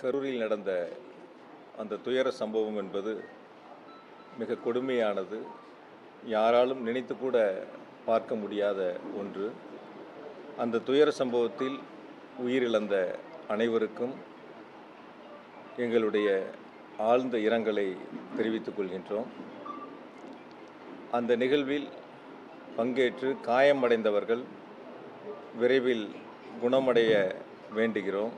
கரூரில் நடந்த அந்த துயர சம்பவம் என்பது மிக கொடுமையானது. யாராலும் நினைத்து கூட பார்க்க முடியாத ஒன்று. அந்த துயர சம்பவத்தில் உயிரிழந்த அனைவருக்கும் எங்களுடைய ஆழ்ந்த இரங்கலை தெரிவித்துக் கொள்கின்றோம். அந்த நிகழ்வில் பங்கேற்று காயமடைந்தவர்கள் விரைவில் குணமடைய வேண்டுகிறோம்.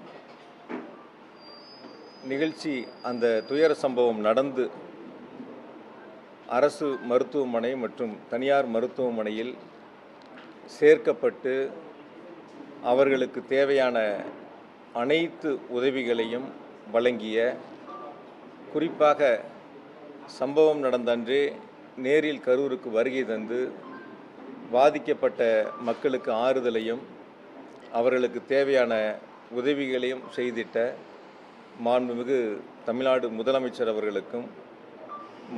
நிகழ்ச்சி அந்த துயர சம்பவம் நடந்து அரசு மருத்துவமனை மற்றும் தனியார் மருத்துவமனையில் சேர்க்கப்பட்டு அவர்களுக்கு தேவையான அனைத்து உதவிகளையும் வழங்கிய குறிப்பாக சம்பவம் நடந்த அன்றே நேரில் கரூருக்கு வருகை தந்து பாதிக்கப்பட்ட மக்களுக்கு ஆறுதலையும் அவர்களுக்கு தேவையான உதவிகளையும் செய்திட்ட மாண்புமிகு தமிழ்நாடு முதலமைச்சர் அவர்களுக்கும்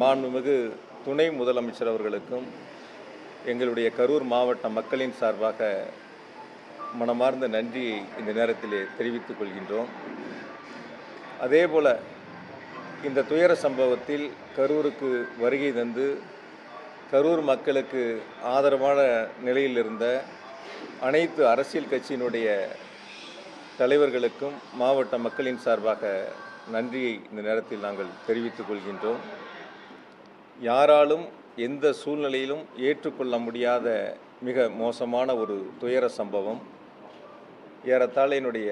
மாண்புமிகு துணை முதலமைச்சர் அவர்களுக்கும் எங்களுடைய கரூர் மாவட்ட மக்களின் சார்பாக மனமார்ந்த நன்றியை இந்த நேரத்திலே தெரிவித்துக் கொள்கின்றோம். அதேபோல் இந்த துயர சம்பவத்தில் கரூருக்கு வருகை தந்து கரூர் மக்களுக்கு ஆதரவான நிலையில் இருந்த அனைத்து அரசியல் கட்சியினுடைய தலைவர்களுக்கும் மாவட்ட மக்களின் சார்பாக நன்றியை இந்த நேரத்தில் நாங்கள் தெரிவித்துக் கொள்கின்றோம். யாராலும் எந்த சூழ்நிலையிலும் ஏற்றுக்கொள்ள முடியாத மிக மோசமான ஒரு துயர சம்பவம். ஏறத்தாழ என்னுடைய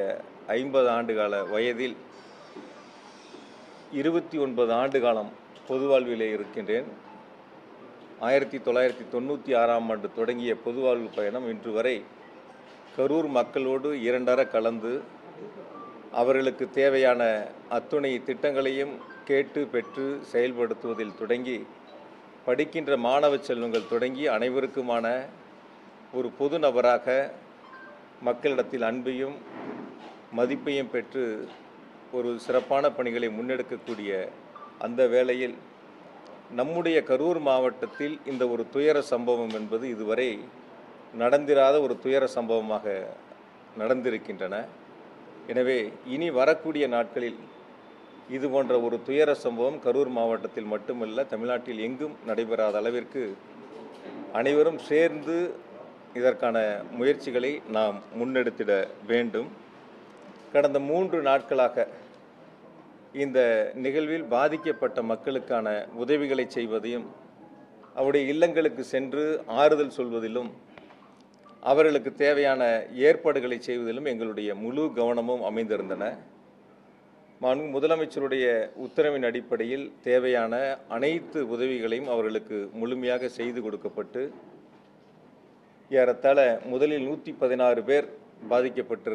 ஐம்பது ஆண்டுகால வயதில் இருபத்தி ஒன்பது ஆண்டு காலம் பொது வாழ்விலே இருக்கின்றேன். ஆயிரத்தி தொள்ளாயிரத்தி தொண்ணூற்றி ஆறாம் ஆண்டு தொடங்கிய பொது வாழ்வு பயணம் இன்று வரை கரூர் மக்களோடு இரண்டர கலந்து அவர்களுக்கு தேவையான அத்துணை திட்டங்களையும் கேட்டு பெற்று செயல்படுத்துவதில் தொடங்கி படிக்கின்ற மாணவ செல்வங்கள் தொடங்கி அனைவருக்குமான ஒரு பொது நபராக மக்களிடத்தில் அன்பையும் மதிப்பையும் பெற்று ஒரு சிறப்பான பணிகளை முன்னெடுக்கக்கூடிய அந்த வேளையில் நம்முடைய கரூர் மாவட்டத்தில் இந்த ஒரு துயர சம்பவம் என்பது இதுவரை நடந்திராத ஒரு துயர சம்பவமாக நடந்திருக்கின்றன. எனவே இனி வரக்கூடிய நாட்களில் இது போன்ற ஒரு துயர சம்பவம் கரூர் மாவட்டத்தில் மட்டுமல்ல தமிழ்நாட்டில் எங்கும் நடைபெறாத அளவிற்கு அனைவரும் சேர்ந்து இதற்கான முயற்சிகளை நாம் முன்னெடுத்திட வேண்டும். கடந்த மூன்று நாட்களாக இந்த நிகழ்வில் பாதிக்கப்பட்ட மக்களுக்கான உதவிகளை செய்வதையும் அவருடைய இல்லங்களுக்கு சென்று ஆறுதல் சொல்வதிலும் அவர்களுக்கு தேவையான ஏற்பாடுகளை செய்வதிலும் எங்களுடைய முழு கவனமும் அமைந்திருந்தன. மாண்பு முதலமைச்சருடைய உத்தரவின் அடிப்படையில் தேவையான அனைத்து உதவிகளையும் அவர்களுக்கு முழுமையாக செய்து கொடுக்கப்பட்டு ஏறத்தாழ முதலில் நூற்றி பதினாறு பேர் பாதிக்கப்பட்டிருந்த